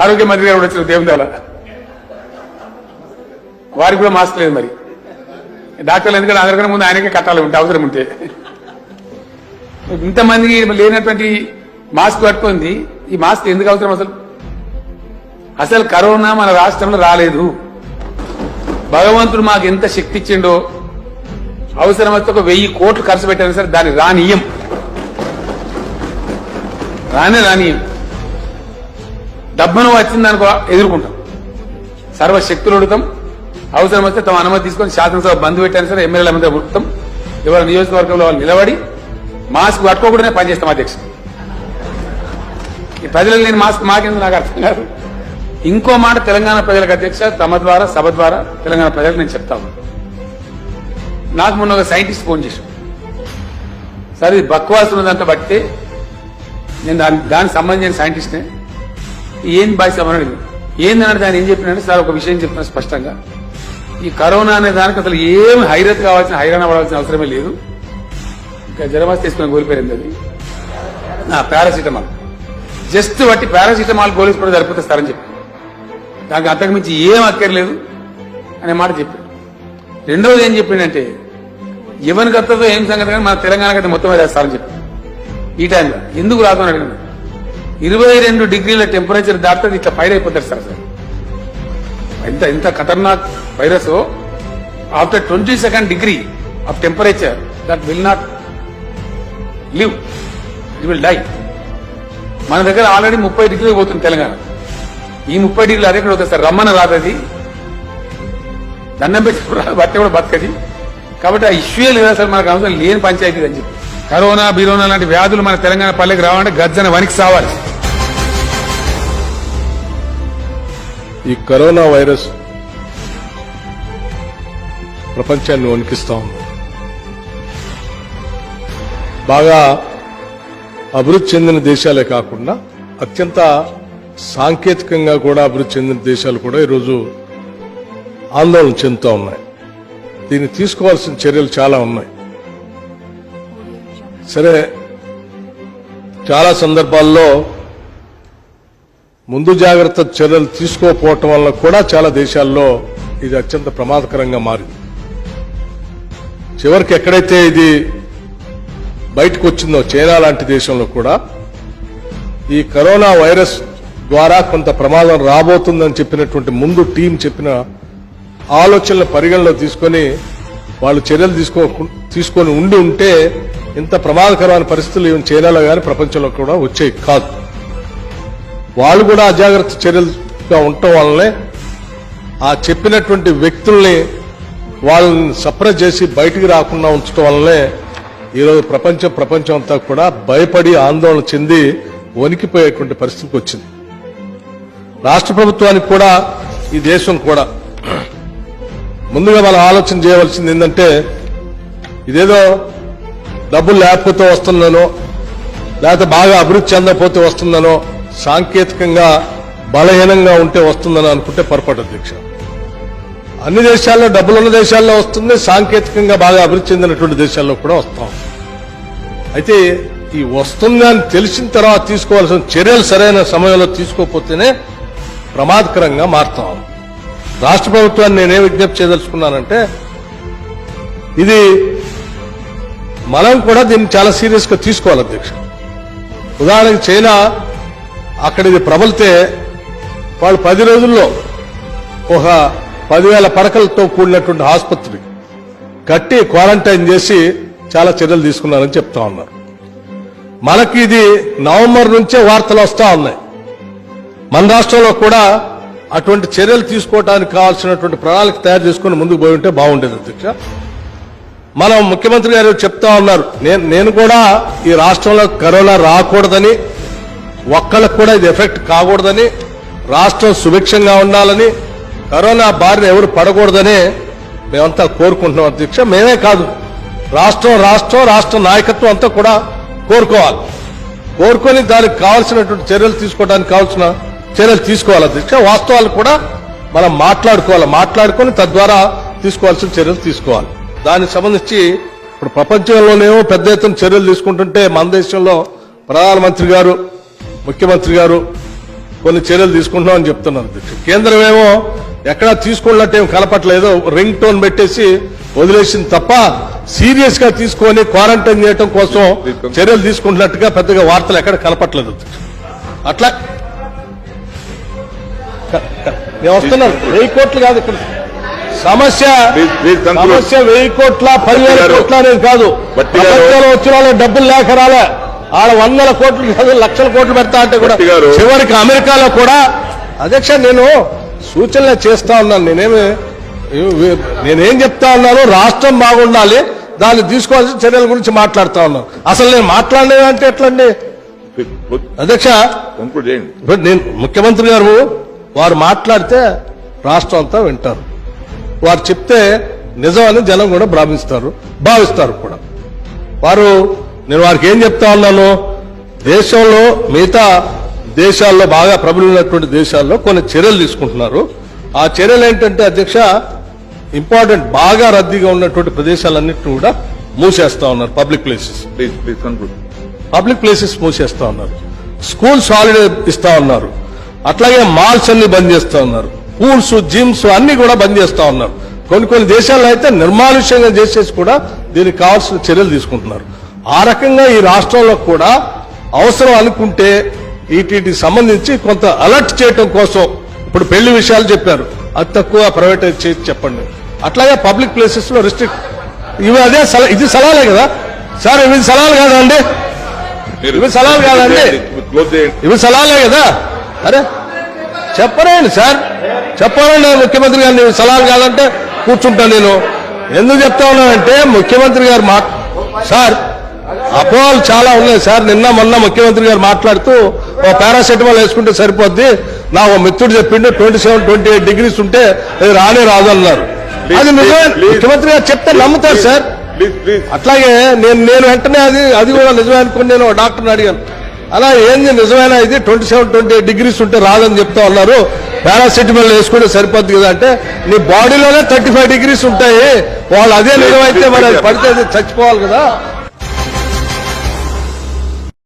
ఆరోగ్య మంత్రి గారు కూడా వచ్చారు దేవుదాల వారికి కూడా మాస్క్ లేదు మరి. డాక్టర్లు ఎందుకంటే అందరికన్నా ముందు ఆయనకే కట్టాలి ఉంటే అవసరం ఉంటే. ఇంతమందికి లేనటువంటి మాస్క్ పట్టుకుంది. ఈ మాస్క్ ఎందుకు అవసరం అసలు? అసలు కరోనా మన రాష్ట్రంలో రాలేదు. భగవంతుడు మాకు ఎంత శక్తి ఇచ్చిండో అవసరమైతే ఒక వెయ్యి కోట్లు ఖర్చు పెట్టారు సరే దాన్ని రానియం రానే రానియం డబ్బును వచ్చిందనుకో ఎదుర్కొంటాం. సర్వశక్తులు ఉడతాం అవసరం వస్తే తమ అనుమతి తీసుకొని శాసనసభ బంద్ పెట్టాను సరే ఎమ్మెల్యేల మీద ఉడతాం ఇవాళ నియోజకవర్గంలో వాళ్ళు నిలబడి మాస్క్ పట్టుకోకూడనే పనిచేస్తాం అధ్యక్ష ఈ ప్రజలకు నేను మాస్క్ మాకింది నాకు అర్థం కాదు. ఇంకో మాట తెలంగాణ ప్రజలకు అధ్యక్ష తమ ద్వారా సభ ద్వారా తెలంగాణ ప్రజలకు నేను చెప్తాను నాకు మొన్న ఒక సైంటిస్ట్ ఫోన్ చేశాను సరే ఇది బక్వాస్ ఉన్నదంతా బట్టి నేను దాని దానికి సంబంధించిన సైంటిస్ట్నే ఏం బాయ్ సమరణి ఏందన్నాడు దాన్ని ఏం చెప్పినంటే సార్ ఒక విషయం చెప్తున్నా స్పష్టంగా. ఈ కరోనా అనే దానికి అసలు ఏం హైరత్ కావాల్సిన హైరాణ పడాల్సిన అవసరమే లేదు. ఇంకా జ్వరమాస్ తీసుకుని కోల్పోయింది అది? నా పారాసిటమాల్. జస్ట్ బట్టి పారాసిటమాల్ గోలేసుకోవడం సరిపోతే సార్ అని చెప్పి. దానికి అంతకుమించి ఏం అక్కర్లేదు అనే మాట చెప్పాడు రెండవది ఏం చెప్పిండంటే ఎవరికి వస్తుందో ఏం సంగతి కానీ మన తెలంగాణ అయితే మొత్తం వేస్తారని చెప్పి. ఈ టైంలో ఎందుకు రాదు అని అడిగినాడు ఇరవై రెండు డిగ్రీల టెంపరేచర్ దాటితే ఇట్లా ఫైర్ అయిపోతారు సార్. సార్ ఎంత ఎంత ఖతర్నాక్ virus after twenty second degree of temperature that will not live it will die మన దగ్గర ఆల్రెడీ ముప్పై డిగ్రీలు పోతుంది తెలంగాణ. ఈ ముప్పై డిగ్రీలు అదే కూడా అవుతుంది సార్. రమ్మన రాదు అది. దండం పెట్టి రా- బట్ట కూడా బతకది. కాబట్టి ఆ ఇష్యూ లేదా సార్ మనకు అవసరం లేని పంచాయతీ అని చెప్పి. కరోనా బిరోనా లాంటి వ్యాధులు మన తెలంగాణ పల్లెకి రావాలంటే గజ్జన వనికి సావాలి. ఈ కరోనా వైరస్ ప్రపంచాన్ని వణికిస్తా ఉంది. బాగా అభివృద్ధి చెందిన దేశాలే కాకుండా అత్యంత సాంకేతికంగా కూడా అభివృద్ధి చెందిన దేశాలు కూడా ఈరోజు ఆందోళన చెందుతూ ఉన్నాయి. దీన్ని తీసుకోవాల్సిన చర్యలు చాలా ఉన్నాయి. సరే చాలా సందర్భాల్లో ముందు జాగ్రత్త చర్యలు తీసుకోకపోవటం వల్ల కూడా చాలా దేశాల్లో ఇది అత్యంత ప్రమాదకరంగా మారింది. చివరికి ఎక్కడైతే ఇది బయటకు వచ్చిందో చైనా లాంటి దేశంలో కూడా ఈ కరోనా వైరస్ ద్వారా కొంత ప్రమాదం రాబోతుందని చెప్పినటువంటి ముందు టీం చెప్పిన ఆలోచనలు పరిగణలో తీసుకొని వాళ్ళు చర్యలు తీసుకో తీసుకొని ఉండి ఉంటే ఇంత ప్రమాదకరమైన పరిస్థితులు చైనాలో కానీ ప్రపంచంలో కూడా వచ్చేవి కాదు. వాళ్ళు కూడా అజాగ్రత్త చర్యలుగా ఉండటం వల్లనే ఆ చెప్పినటువంటి వ్యక్తుల్ని వాళ్ళని సప్రెస్ చేసి బయటికి రాకుండా ఉంచడం వల్లనే ఈరోజు ప్రపంచం ప్రపంచం అంతా కూడా భయపడి ఆందోళన చెంది వణికిపోయేటువంటి పరిస్థితికి వచ్చింది. రాష్ట్ర ప్రభుత్వానికి కూడా ఈ దేశం కూడా ముందుగా మనం ఆలోచన చేయవలసింది ఏంటంటే ఇదేదో డబ్బులు లేకపోతే వస్తుందనో లేకపోతే బాగా అభివృద్ధి చెందకపోతే వస్తుందనో సాంకేతికంగా బలహీనంగా ఉంటే వస్తుందని అనుకుంటే పొరపాటు అధ్యక్ష. అన్ని దేశాల్లో డబ్బులున్న దేశాల్లో వస్తుంది సాంకేతికంగా బాగా అభివృద్ధి చెందినటువంటి దేశాల్లో కూడా వస్తాం. అయితే ఈ వస్తుంది అని తెలిసిన తర్వాత తీసుకోవాల్సిన చర్యలు సరైన సమయంలో తీసుకోకపోతేనే ప్రమాదకరంగా మారుతాం. రాష్ట్ర ప్రభుత్వాన్ని నేనే విజ్ఞప్తి చేయదలుచుకున్నానంటే ఇది మనం కూడా దీన్ని చాలా సీరియస్గా తీసుకోవాలి అధ్యక్ష. ఉదాహరణకి చైనా అక్కడ ఇది ప్రబలితే వాళ్ళు పది రోజుల్లో ఒక పదివేల పడకలతో కూడినటువంటి ఆసుపత్రి కట్టి క్వారంటైన్ చేసి చాలా చర్యలు తీసుకున్నారని చెప్తా ఉన్నారు. మనకి ఇది నవంబర్ నుంచే వార్తలు వస్తూ ఉన్నాయి. మన రాష్ట్రంలో కూడా అటువంటి చర్యలు తీసుకోవడానికి కావాల్సినటువంటి ప్రణాళిక తయారు చేసుకుని ముందుకు పోయి ఉంటే బాగుండేది అధ్యక్ష. మనం ముఖ్యమంత్రి గారు చెప్తా ఉన్నారు. నేను నేను కూడా ఈ రాష్ట్రంలో కరోనా రాకూడదని ఒక్కళ్ళకు కూడా ఇది ఎఫెక్ట్ కాకూడదని రాష్ట్రం సుభిక్షంగా ఉండాలని కరోనా బారిన ఎవరు పడకూడదని మేమంతా కోరుకుంటున్నాం అధ్యక్ష. మేమే కాదు రాష్ట్రం రాష్ట్రం రాష్ట్ర నాయకత్వం అంతా కూడా కోరుకోవాలి. కోరుకొని దానికి కావాల్సినటువంటి చర్యలు తీసుకోవడానికి కావాల్సిన చర్యలు తీసుకోవాలి అధ్యక్ష. వాస్తవాలు కూడా మనం మాట్లాడుకోవాలి. మాట్లాడుకొని తద్వారా తీసుకోవాల్సిన చర్యలు తీసుకోవాలి. దానికి సంబంధించి ఇప్పుడు ప్రపంచంలోనేమో పెద్ద ఎత్తున చర్యలు తీసుకుంటుంటే మన దేశంలో ప్రధానమంత్రి గారు ముఖ్యమంత్రి గారు కొన్ని చర్యలు తీసుకుంటున్నాం అని చెప్తున్నారు కేంద్రం ఏమో ఎక్కడా తీసుకున్నట్టేం కలపట్లేదు రింగ్ టోన్ పెట్టేసి వదిలేసింది తప్ప సీరియస్గా తీసుకొని క్వారంటైన్ చేయడం కోసం చర్యలు తీసుకుంటున్నట్టుగా పెద్దగా వార్తలు ఎక్కడ కలపట్లేదు. అట్లా వస్తున్నాను వెయ్యి కోట్లు కాదు ఇక్కడ సమస్య. సమస్య వెయ్యి కోట్ల పదివేల. కోట్ల అనేది కాదు వచ్చిన వాళ్ళు డబ్బులు లేక రాలే ఆడ వందల కోట్లు కాదు లక్షల కోట్లు పెడతా అంటే కూడా. చివరికి అమెరికాలో కూడా అధ్యక్ష నేను సూచనలు చేస్తా ఉన్నాను. నేనేమి నేనేం చెప్తా ఉన్నాను రాష్ట్రం బాగుండాలి. దాన్ని తీసుకోవాల్సిన చర్యల గురించి మాట్లాడుతా ఉన్నాను. అసలు నేను మాట్లాడలేదు అంటే ఎట్లండి? అధ్యక్ష ఇప్పుడు నేను ముఖ్యమంత్రి గారు వారు మాట్లాడితే రాష్ట్రం అంతా వింటారు. వారు చెప్తే నిజమని జనం కూడా భ్రమిస్తారు భావిస్తారు కూడా. వారు నేను వారికి ఏం చెప్తా ఉన్నాను దేశంలో మిగతా దేశాల్లో బాగా ప్రబలినటువంటి దేశాల్లో కొన్ని చర్యలు తీసుకుంటున్నారు. ఆ చర్యలు ఏంటంటే అధ్యక్ష ఇంపార్టెంట్ బాగా రద్దీగా ఉన్నటువంటి ప్రదేశాలన్నింటినీ కూడా మూసేస్తా ఉన్నారు. పబ్లిక్ ప్లేసెస్ పబ్లిక్ ప్లేసెస్ మూసేస్తా ఉన్నారు. స్కూల్స్ హాలిడే ఇస్తా ఉన్నారు. అట్లాగే మాల్స్ అన్ని బంద్ చేస్తా ఉన్నారు. పూల్స్ జిమ్స్ అన్ని కూడా బంద్ చేస్తా ఉన్నారు. కొన్ని కొన్ని దేశాల్లో అయితే నిర్మానుష్యంగా చేసేసి కూడా దీనికి కావాల్సిన చర్యలు తీసుకుంటున్నారు. ఆ రకంగా ఈ రాష్ట్రంలో కూడా అవసరం అనుకుంటే వీటికి సంబంధించి కొంత అలర్ట్ చేయటం కోసం ఇప్పుడు పెళ్ళి విషయాలు చెప్పారు. అది తక్కువ ప్రైవేటైజ్ చేసి చెప్పండి. అట్లాగే పబ్లిక్ ప్లేసెస్లో రిస్ట్రిక్ట్ ఇవి అదే ఇది సలాలే కదా. సార్ ఇవి సలాలు కాదా అండి ఇవి సలాలు కాదండి. ఇవి సలాలే కదా. అరే చెప్పరేండి సార్. చెప్పరండి ముఖ్యమంత్రి గారిని సలాలు కాదంటే కూర్చుంటా నేను. ఎందుకు చెప్తా ఉన్నానంటే ముఖ్యమంత్రి గారు మా సార్ అపోహలు చాలా ఉన్నాయి సార్. నిన్న మొన్న ముఖ్యమంత్రి గారు మాట్లాడుతూ ఓ పారాసెటమాల్ వేసుకుంటే సరిపోద్ది. నా ఓ మిత్రుడు చెప్పిండు twenty seven twenty eight degrees ఉంటే అది రానే రాదు అన్నారు. అది నిజమే. ముఖ్యమంత్రి గారు చెప్తే నమ్ముతారు సార్. అట్లాగే నేను నేను వెంటనే అది అది కూడా నిజమే అనుకుని నేను డాక్టర్ని అడిగాను. అలా ఏంది నిజమైన ఇది? Twenty seven twenty eight degrees ఉంటే రాదని చెప్తా ఉన్నారు పారాసిటమాల్ వేసుకుంటే సరిపోద్ది కదా అంటే నీ బాడీలోనే థర్టీ ఫైవ్ డిగ్రీస్ ఉంటాయి. వాళ్ళు అదే నిజమైతే మరి పడితే చచ్చిపోవాలి కదా.